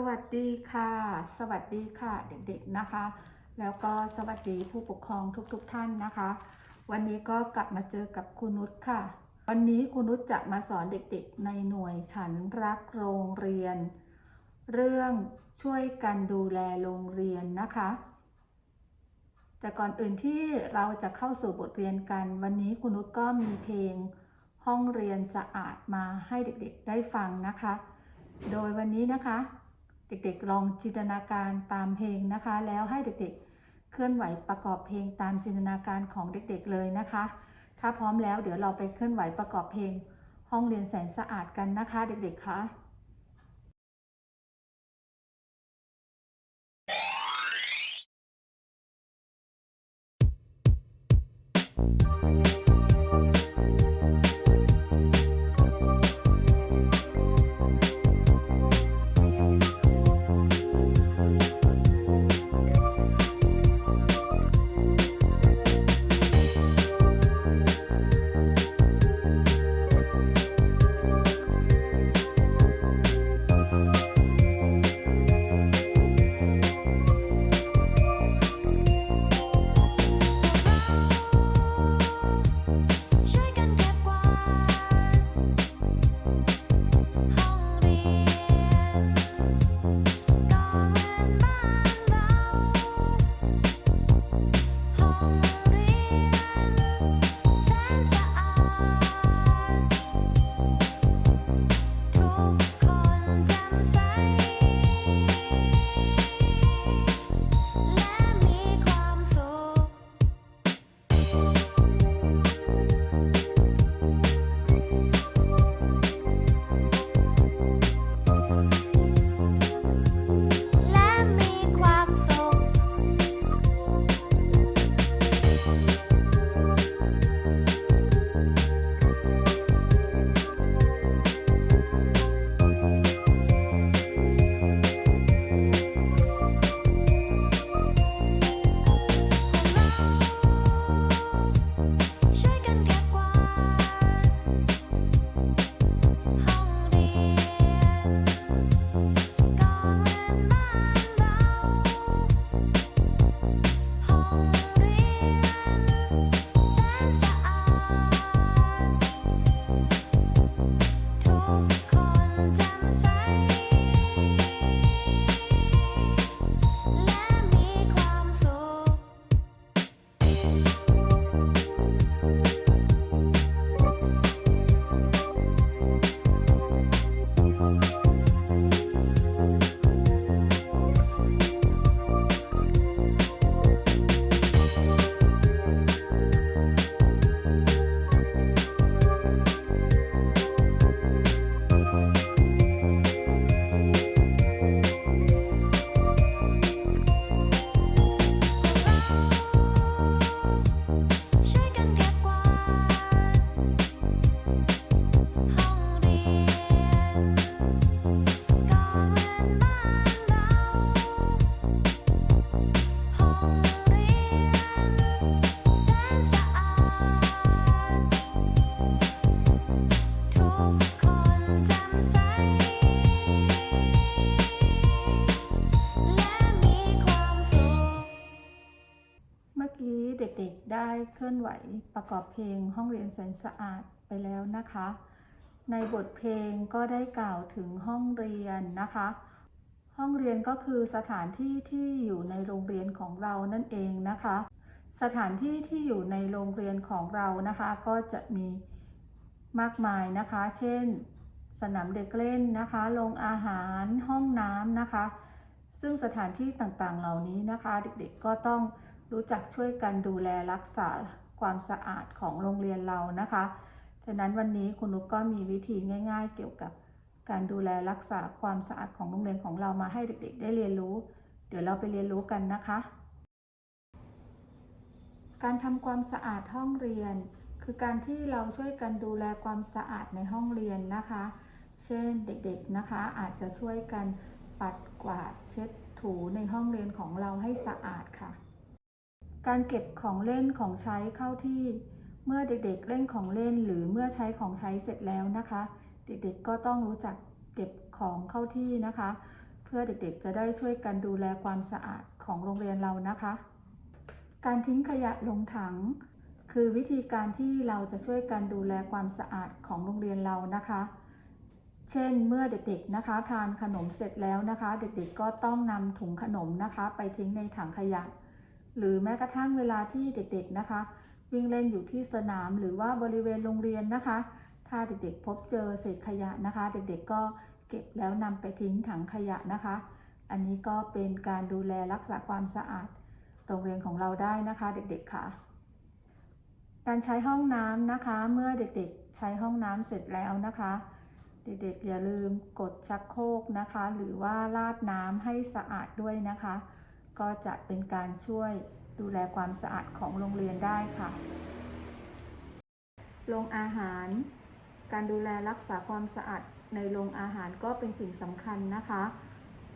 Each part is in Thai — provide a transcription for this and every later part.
สวัสดีค่ะ สวัสดีค่ะเด็กๆนะคะ แล้วก็สวัสดีผู้ปกครองทุกๆทท่านนะคะ วันนี้ก็กลับมาเจอกับครูนุชค่ะ วันนี้ครูนุชจะมาสอนเด็กๆ ในหน่วยฉันรักโรงเรียน เรื่องช่วยกันดูแลโรงเรียนนะคะ แต่ก่อนอื่นที่เราจะเข้าสู่บทเรียนกัน วันนี้ครูนุชก็มีเพลงห้องเรียนสะอาดมาให้เด็กๆได้ฟังนะคะ โดยวันนี้นะคะ เด็กๆลองจินตนาการตามเพลงนะคะ แล้วให้เด็กๆเคลื่อนไหวประกอบเพลงตามจินตนาการของเด็กๆเลยนะคะ ถ้าพร้อมแล้วเดี๋ยวเราไปเคลื่อนไหวประกอบเพลง ห้องเรียนแสนสะอาดกันนะคะ เด็กๆคะ เคลื่อนไหวประกอบเพลงห้องเรียนแสนสะอาดไปแล้วนะคะ ในบทเพลงก็ได้กล่าวถึงห้องเรียนนะคะ ห้องเรียนก็คือสถานที่ที่อยู่ในโรงเรียนของเรานั่นเองนะคะ สถานที่ที่อยู่ในโรงเรียนของเรานะคะ ก็จะมีมากมายนะคะ เช่น สนามเด็กเล่นนะคะโรงอาหารห้องน้ำนะคะ ซึ่งสถานที่ต่างๆเหล่านี้นะคะ เด็กๆก็ต้อง รู้จักช่วยกันดูแลรักษาความสะอาดของโรงเรียนเรานะคะ ฉะนั้นวันนี้คุณนุกก็มีวิธีง่าย ๆ เกี่ยวกับการดูแลรักษาความสะอาดของโรงเรียนของเรามาให้เด็ก ๆ ได้เรียนรู้ เดี๋ยวเราไปเรียนรู้กันนะคะ การทำความสะอาดห้องเรียน คือการที่เราช่วยกันดูแลความสะอาดในห้องเรียนนะคะ เช่นเด็กๆนะคะ อาจจะช่วยกันปัดกวาดเช็ดถูในห้องเรียนของเราให้สะอาดค่ะ การเก็บของเล่นของใช้เข้าที่ เมื่อเด็กๆเล่นของเล่นหรือเมื่อใช้ของใช้เสร็จแล้วนะคะ เด็กๆก็ต้องรู้จักเก็บของเข้าที่นะคะ เพื่อเด็กๆจะได้ช่วยกันดูแลความสะอาดของโรงเรียนเรานะคะ การทิ้งขยะลงถัง คือวิธีการที่เราจะช่วยกันดูแลความสะอาดของโรงเรียนเรานะคะ เช่นเมื่อเด็กๆนะคะ ทานขนมเสร็จแล้วนะคะ เด็กๆก็ต้องนำถุงขนมนะคะ ไปทิ้งในถังขยะ หรือแม้กระทั่งเวลาที่เด็กๆนะคะ วิ่งเล่นอยู่ที่สนามหรือว่าบริเวณโรงเรียนนะคะ ถ้าเด็กๆพบเจอเศษขยะนะคะ เด็กๆก็เก็บแล้วนำไปทิ้งถังขยะนะคะ อันนี้ก็เป็นการดูแลรักษาความสะอาด โรงเรียนของเราได้นะคะ เด็กๆค่ะ การใช้ห้องน้ำนะคะ เมื่อเด็กๆใช้ห้องน้ำเสร็จแล้วนะคะ เด็กๆอย่าลืมกดชักโครกนะคะ หรือว่าราดน้ำให้สะอาดด้วยนะคะ ก็จะเป็นการช่วยดูแลความสะอาดของโรงเรียนได้ค่ะ โรงอาหาร การดูแลรักษาความสะอาดในโรงอาหารก็เป็นสิ่งสำคัญนะคะ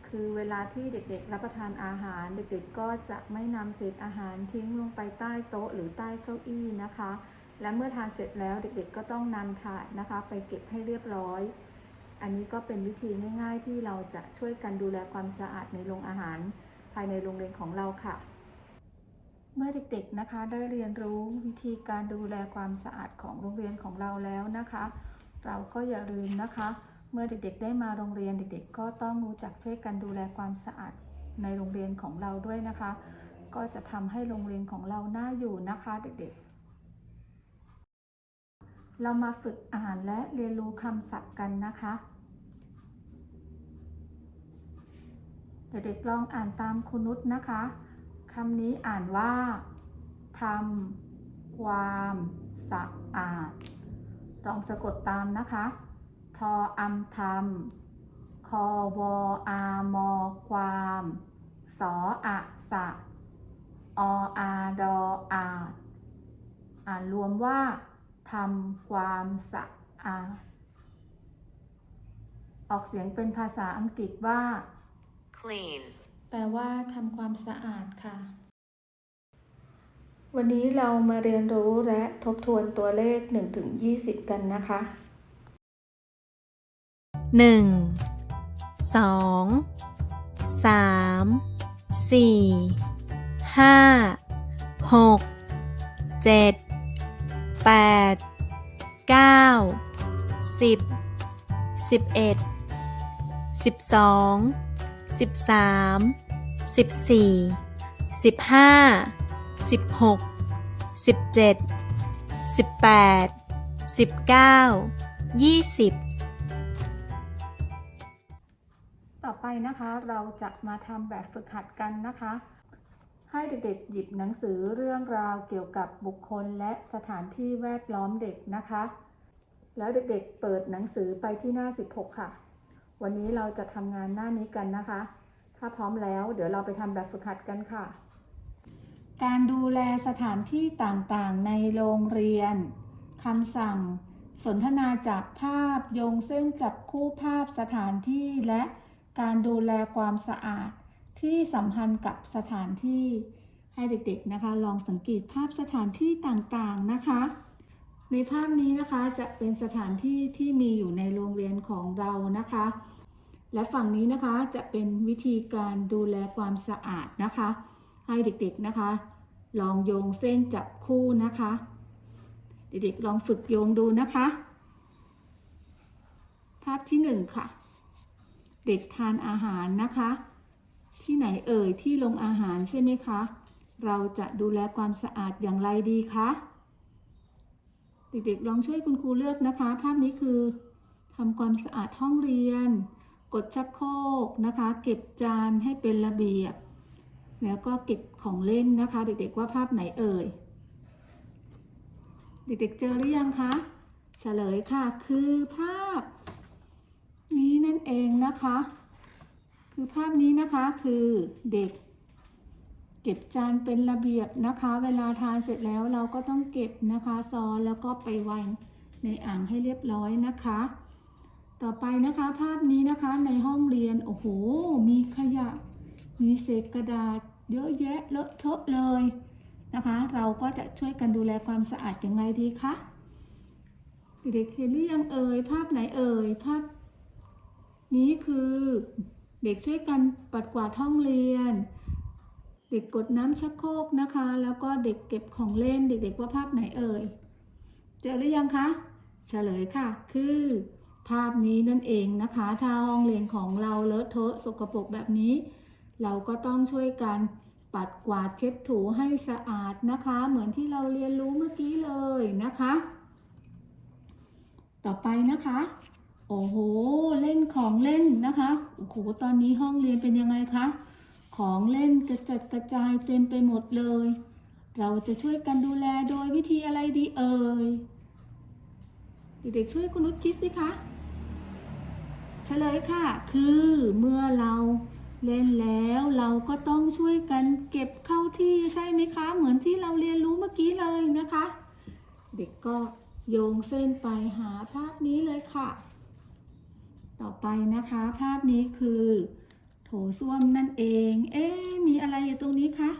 คือเวลาที่เด็กๆ รับประทานอาหาร เด็กๆ ก็จะไม่นำเศษอาหารทิ้งลงไปใต้โต๊ะหรือใต้เก้าอี้นะคะ และเมื่อทานเสร็จแล้วเด็กๆ ก็ต้องนำถาดนะคะ ไปเก็บให้เรียบร้อย อันนี้ก็เป็นวิธีง่าย ๆ ที่เราจะช่วยกันดูแลความสะอาดในโรงอาหาร ภายในโรงเรียนของเราค่ะ เมื่อเด็กๆนะคะได้เรียนรู้วิธีการดูแลความสะอาดของโรงเรียนของเราแล้วนะคะ เราก็อย่าลืมนะคะ เมื่อเด็กๆได้มาโรงเรียนเด็กๆ ก็ต้องรู้จักช่วยกันดูแลความสะอาดในโรงเรียนของเราด้วยนะคะ ก็จะทำให้โรงเรียนของเราน่าอยู่นะคะเด็กๆเรามาฝึกอ่านและเรียนรู้คำศัพท์กันนะคะ เด็กๆลองอ่านตามคุณนุชนะคะคำนี้อ่านว่าทำความสะอาด ลองสะกดตามนะคะ ทออัมทำคอวออามอความ สออะสะ ออาดออาดอ่านรวมว่าทำความสะอาด ออกเสียงเป็นภาษาอังกฤษว่า clean, แปลว่าทำความสะอาดค่ะ วันนี้เรามาเรียนรู้และทบทวนตัวเลข 1-20 กันนะคะหนึ่งสองสามสี่ห้าหกเจ็ดแปดเก้าสิบสิบเอ็ดสิบสอง สิบสามสิบสี่สิบห้าสิบหกสิบเจ็ดสิบแปดสิบเก้ายี่สิบต่อไปนะคะเราจะมาทำแบบฝึกหัดกันนะคะ ให้เด็กๆหยิบหนังสือเรื่องราวเกี่ยวกับบุคคลและสถานที่แวดล้อมเด็กนะคะ แล้วเด็กๆเปิดหนังสือไปที่หน้า 16 ค่ะ วันนี้เราจะทำงานหน้านี้กันนะคะ ถ้าพร้อมแล้วเดี๋ยวเราไปทำแบบฝึกหัดกันค่ะ การดูแลสถานที่ต่างๆ ในโรงเรียนคำสั่ง สนทนาจากภาพโยงเส้นจับคู่ภาพสถานที่และการดูแลความสะอาดที่สัมพันธ์กับสถานที่ให้เด็กๆนะคะ ลองสังเกตภาพสถานที่ต่างๆนะคะ ในภาพนี้นะคะจะเป็นสถานที่ที่มีอยู่ในโรงเรียนของเรานะคะ และฝั่งนี้นะคะจะเป็นวิธีการดูแลความสะอาดนะคะ ให้เด็กๆนะคะ ลองโยงเส้นจับคู่นะคะ เด็กๆลองฝึกโยงดูนะคะ ภาพที่หนึ่งค่ะ เด็กทานอาหารนะคะ ที่ไหนเอ่ยที่ลงอาหารใช่ไหมคะ เราจะดูแลความสะอาดอย่างไรดีคะเด็กๆลองช่วยคุณครูเลือกนะคะ ภาพนี้คือทำความสะอาดห้องเรียน กดชักโครกนะคะ เก็บจานให้เป็นระเบียบ แล้วก็เก็บของเล่นนะคะ เด็กๆว่าภาพไหนเอ่ย เด็กๆเจอหรือยังคะเฉลยค่ะคือภาพ นี้นั่นเองนะคะ คือภาพนี้นะคะคือเด็ก เก็บจานเป็นระเบียบนะคะ เวลาทานเสร็จแล้วเราก็ต้องเก็บนะคะ ซ้อนแล้วก็ไปวางในอ่างให้เรียบร้อยนะคะ ต่อไปนะคะภาพนี้นะคะในห้องเรียน โอ้โห มีขยะ มีเศษกระดาษเยอะแยะเลอะเทอะเลยนะคะ เราก็จะช่วยกันดูแลความสะอาดยังไงดีคะเด็กเห็นหรือยังเอ่ยภาพไหนเอ่ยภาพ นี้คือเด็กช่วยกันปัดกวาดห้องเรียน เด็กกดน้ำชักโครกนะคะ แล้วก็เด็กเก็บของเล่นเด็กๆว่าภาพไหนเอ่ยเจอหรือยังคะเฉลยค่ะ คือ ภาพนี้นั่นเองนะคะ ถ้าห้องเรียนของเราเลอะเทอะสกปรกแบบนี้ เราก็ต้องช่วยกันปัดกวาดเช็ดถูให้สะอาดนะคะ เหมือนที่เราเรียนรู้เมื่อกี้เลยนะคะ ต่อไปนะคะ โอ้โห เล่นของเล่นนะคะ โอ้โห ตอนนี้ห้องเรียนเป็นยังไงคะ ของเล่นกระจัดกระจายเต็มไปหมดเลย เราจะช่วยกันดูแลโดยวิธีอะไรดีเอ่ย เด็กๆช่วยคุณนุชคิดสิคะ เฉลยค่ะ คือเมื่อเราเล่นแล้วเราก็ต้องช่วยกันเก็บเข้าที่ใช่ไหมคะ เหมือนที่เราเรียนรู้เมื่อกี้เลยนะคะ เด็กก็โยงเส้นไปหาภาพนี้เลยค่ะ ต่อไปนะคะ ภาพนี้คือ โถส้วมนั่นเอง เอ๊มีอะไรอยู่ตรงนี้คะ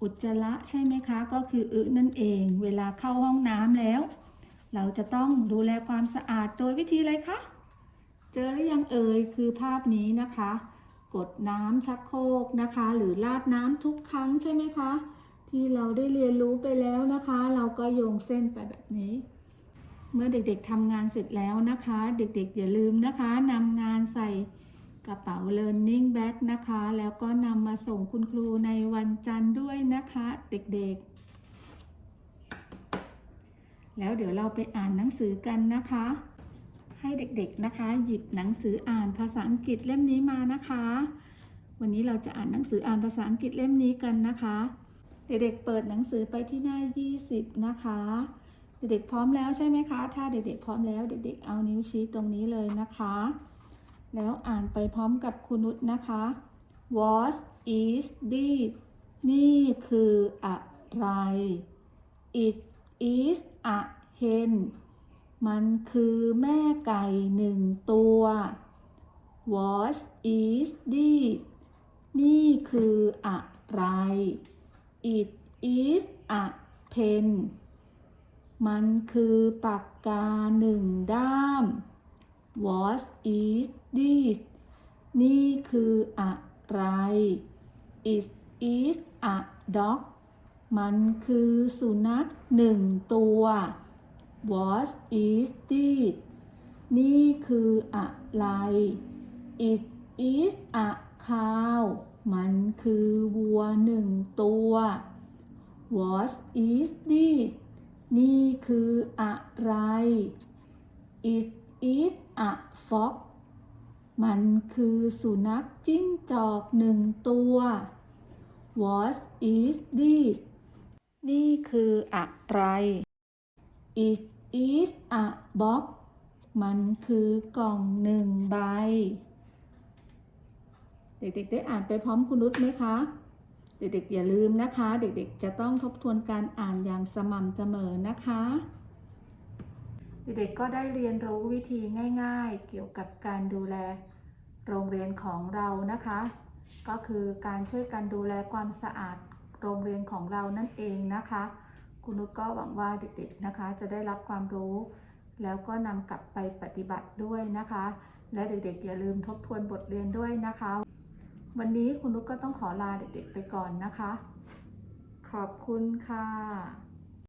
อุจจาระใช่ไหมคะ ก็คืออึนั่นเอง เวลาเข้าห้องน้ำแล้ว เราจะต้องดูแลความสะอาดโดยวิธีอะไรคะ เจอหรือยังเอ่ยคือภาพนี้นะคะ กดน้ำชักโครกนะคะ หรือราดน้ำทุกครั้งใช่ไหมคะ ที่เราได้เรียนรู้ไปแล้วนะคะ เราก็โยงเส้นไปแบบนี้ เมื่อเด็กๆทำงานเสร็จแล้วนะคะ เด็กๆอย่าลืมนะคะนำงานใส่กระเป๋า learning bag นะคะ แล้วก็นำมาส่งคุณครูในวันจันทร์ด้วยนะคะ เด็กๆ แล้วเดี๋ยวเราไปอ่านหนังสือกันนะคะ ให้เด็กๆนะคะ หยิบหนังสืออ่านภาษาอังกฤษเล่มนี้มานะคะ วันนี้เราจะอ่านหนังสืออ่านภาษาอังกฤษเล่มนี้กันนะคะ เด็กๆเปิดหนังสือไปที่หน้า 20 นะคะ เด็กๆพร้อมแล้วใช่ไหมคะ ถ้าเด็กๆพร้อมแล้ว เด็กๆเอานิ้วชี้ตรงนี้เลยนะคะ แล้วอ่านไปพร้อมกับคุณนุชนะคะ What is this นี่คืออะไร It is a hen มันคือแม่ไก่หนึ่งตัว What is this นี่คืออะไร It is a pen มันคือปากกาหนึ่งด้าม What is this นี่คืออะไร It is a dog มันคือสุนัขหนึ่งตัว What is this นี่คืออะไร It is a cow มันคือวัวหนึ่งตัว What is this นี่คืออะไร It is a fox มันคือสุนัขจิ้งจอกหนึ่งตัว What is this นี่คืออะไร It is a box มันคือกล่องหนึ่งใบ เด็กๆได้อ่านไปพร้อมคุณนุชไหมคะ เด็กๆอย่าลืมนะคะ เด็กๆจะต้องทบทวนการอ่านอย่างสม่ำเสมอนะคะ เด็กๆก็ได้เรียนรู้วิธีง่าย ๆ เกี่ยวกับการดูแลโรงเรียนของเรานะคะ ก็คือการช่วยกันดูแลความสะอาดโรงเรียนของเรานั่นเองนะคะ คุณนุชก็หวังว่าเด็กๆนะคะ จะได้รับความรู้ แล้วก็นำกลับไปปฏิบัติด้วยนะคะ และเด็กๆอย่าลืมทบทวนบทเรียนด้วยนะคะ วันนี้คุณนุชก็ต้องขอลาเด็กๆไปก่อนนะคะ ขอบคุณค่ะ